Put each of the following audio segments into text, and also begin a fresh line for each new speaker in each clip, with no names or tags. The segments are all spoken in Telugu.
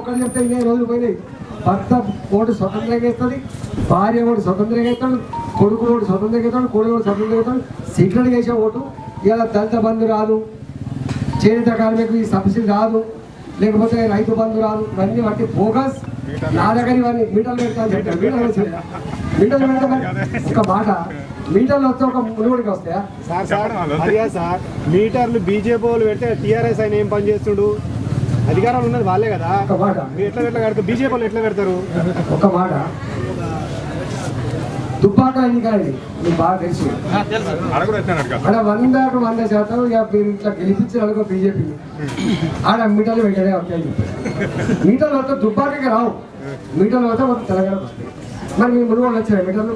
ఒకటి చెప్తే ఇన్ని రోజులు పోయినాయి. భర్త ఓటు స్వతంత్రంగా ఇస్తుంది భార్య ఓటు స్వతంత్రంగా ఇస్తాడు కొడుకు ఓటు స్వతంత్రంగా ఇస్తాడు కొడుకు ఓటు స్వతంత్రంగా ఇస్తాడు సీట్లను చేసే ఓటు ఇలా దళిత బంధు రాదు. చేనేత కార్మికు ఈ సబ్సిడీ రాదు. లేకపోతే రైతు బంధు రాదు. ఇవన్నీ వాటి ఫోకస్ నా దగ్గర ఇవన్నీ మీటర్లు పెడతాను చెప్పాను మీటర్లు వచ్చినాయి మీటర్లు పెడితే ఒక మాట. మీటర్లు వస్తే ఒక మునుగుడికి వస్తాయా?
Sir sir sir. మీటర్లు బీజేపీ వాళ్ళు పెడితే టీఆర్ఎస్ ఆయన ఏం పని చేస్తుడు? అధికారం ఉన్నది వాళ్ళే కదా.
ఒక మాట.
మీరు ఎట్లా ఎట్లా కడతారు? బీజేపీ వాళ్ళు ఎట్లా కడతారు?
ఒక మాట. తుపాక ఎన్నికలండి మీకు బాగా తెలుసు. ఆడ వందకు వంద శాతం ఇక మీరు ఇట్లా గెలిపించిన అనుకో బీజేపీని ఆడ మీటర్లు పెట్టడే వస్తాయని చెప్పారు. మీటర్లు వస్తే తుపాకకి రావు. మీటర్లు వస్తే మొత్తం తెలంగాణకు వస్తాయి. మరి మీ మునుగోలు వచ్చాయి మీటర్లు?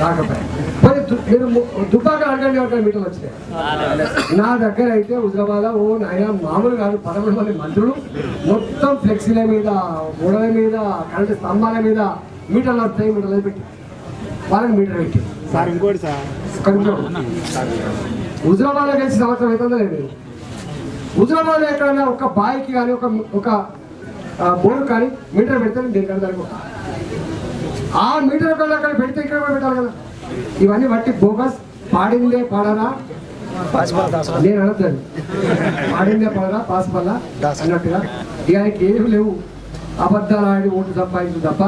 రాకపోయి. మరి మీరు దుబ్బాక అడగండి ఒకటి మీటర్లు వచ్చినాయి నా దగ్గర అయితే హుజరాబాద్ ఓ నాయన మామూలు కాదు పదమూడు మంది మంత్రులు మొత్తం ఫ్లెక్సీల మీద గోడల మీద కరెంటు స్తంభాల మీద మీటర్లు వస్తాయి మీటర్లు పెట్టి వాళ్ళకి మీటర్ పెట్టి
సార్ ఇంకోటి సార్.
హుజరాబాద్లో కలిసి సంవత్సరం అవుతుందో లేదు హుజరాబాద్లో ఎక్కడైనా ఒక బాయికి కానీ ఒక ఒక బోర్డు కానీ మీటర్ పెడితే నేను దానికి ఆ మీటర్ కల్లా అక్కడ పెడితే ఇక్కడ కూడా పెట్టాలి కదా. ఇవన్నీ బట్టి బోగస్ పాడిందే పాడరా. నేను అనద్దు పాడిందే పాడరా పాస్ వల్ల అన్నట్టుగా. ఇక ఏమి లేవు. అబద్ధాలు ఆడి ఓటు సంపాదించు తప్ప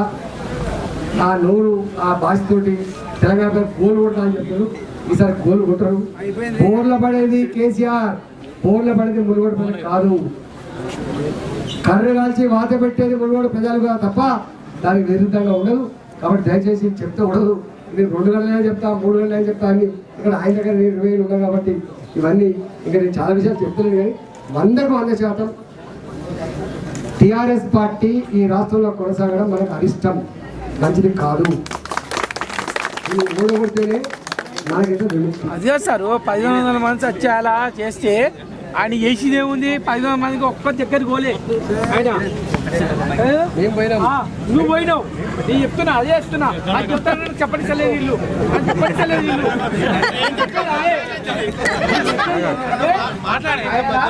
ఆ నోరు ఆ భాషతోటి తెలంగాణ గోలు కొడతా అని చెప్తారు. ఈసారి గోలు కొట్టరు. బోర్ల పడేది కేసీఆర్. బోర్ల పడేది మునుగోడు ప్రజలు కాదు. కర్ర కాల్చి వాత పెట్టేది మునుగోడు ప్రజలుగా తప్ప దానికి విరుద్ధంగా ఉండదు. కాబట్టి దయచేసి చెప్తే ఉండదు. నేను రెండు గంటలైనా చెప్తా మూడు గంటలైనా చెప్తా అని ఇక్కడ ఆయన దగ్గర నేను ఇరవై ఏళ్ళు కాబట్టి ఇవన్నీ ఇంకా నేను చాలా విషయాలు చెప్తున్నాను కానీ వందకు వంద శాతం టిఆర్ఎస్ పార్టీ ఈ రాష్ట్రంలో కొనసాగడం మనకు అరిష్టం. మంచిది కాదు. ఇది ఓడగొడితేనే నాకైతే
అదే సార్ పదిహేను వందల మంది వచ్చేలా చేస్తే ఆయన చేసింది ఏముంది? పదిహేను మందికి ఒక్క దగ్గరికి పోలే ఆయన. నువ్వు పోయినావు. నేను చెప్తున్నా అదే చెప్తున్నా. అది చెప్తాను చెప్పడిసలేదు ఇల్లు అది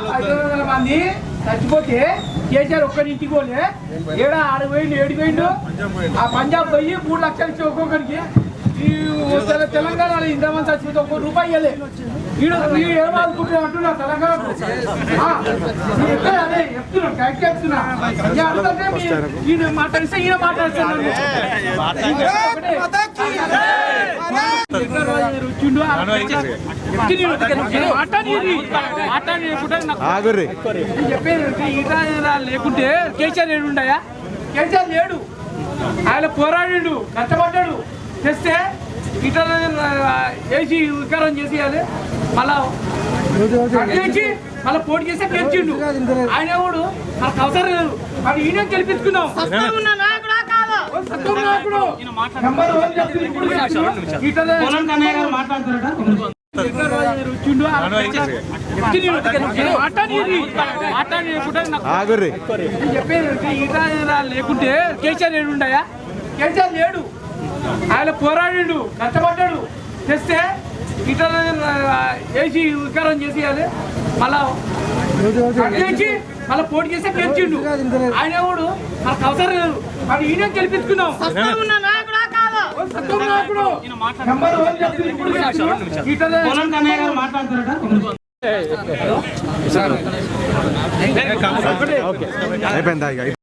పదిహేను వందల మంది చచ్చిపోతే కేసీఆర్ ఒక్కరింటికి పోలే. ఏడా ఆడు పోయిండు ఏడు పోయిండు? ఆ పంజాబ్ పోయి మూడు లక్షలు ఇచ్చి ఒక్కొక్కరికి ఈ తెలంగాణలో ఇంతమంది చచ్చిపోతే ఒక్క రూపాయి ఇవ్వలే. వీడు వీడు ఏం అంటున్నా తెలంగాణ అదే చెప్తున్నా కరెక్ట్ చెప్తున్నా. ఇక అడుగుతుంటే మీ- ఈయన మాట్లాడిస్తే ఈయన మాట్లాడుతున్నాను లేకుంటే కేసీఆర్ ఏడు ఉండయా కేసీఆర్ లేడు. ఆయన పోరాడిండు కష్టపడ్డాడు. తెస్తే ఇట వేసి వికారం చేసేయాలి. మళ్ళా మళ్ళీ పోటీ చేస్తే గెలిచిండు ఆయన ఎవడు? మనకు అవసరం లేదు. మరి ఈయన గెలిపించుకుందాం. ఓ సత్యం నాయకుడు. నెంబర్ వన్ చెప్తుంది ఇప్పుడు చెప్తున్నా. ఈటలే మాట్లాడతారట. వచ్చిండు మాట్లాడి మాట్లాడి
ఆగుర్రి.
నేను చెప్పేది ఈట లేకుంటే కేసీఆర్ ఏడు ఉండయా కేసీఆర్ లేడు ఆయన పోరాడిండు కష్టపడ్డాడు తెస్తే ఇట వేసి వికారం చేసేయాలి మళ్ళా గెలిచి మళ్ళీ పోటీ చేస్తే గెలిచిండు ఆయన ఎవడు మనకు అవసరం లేదు మరి ఈయన
అయిపోయిందా ఇక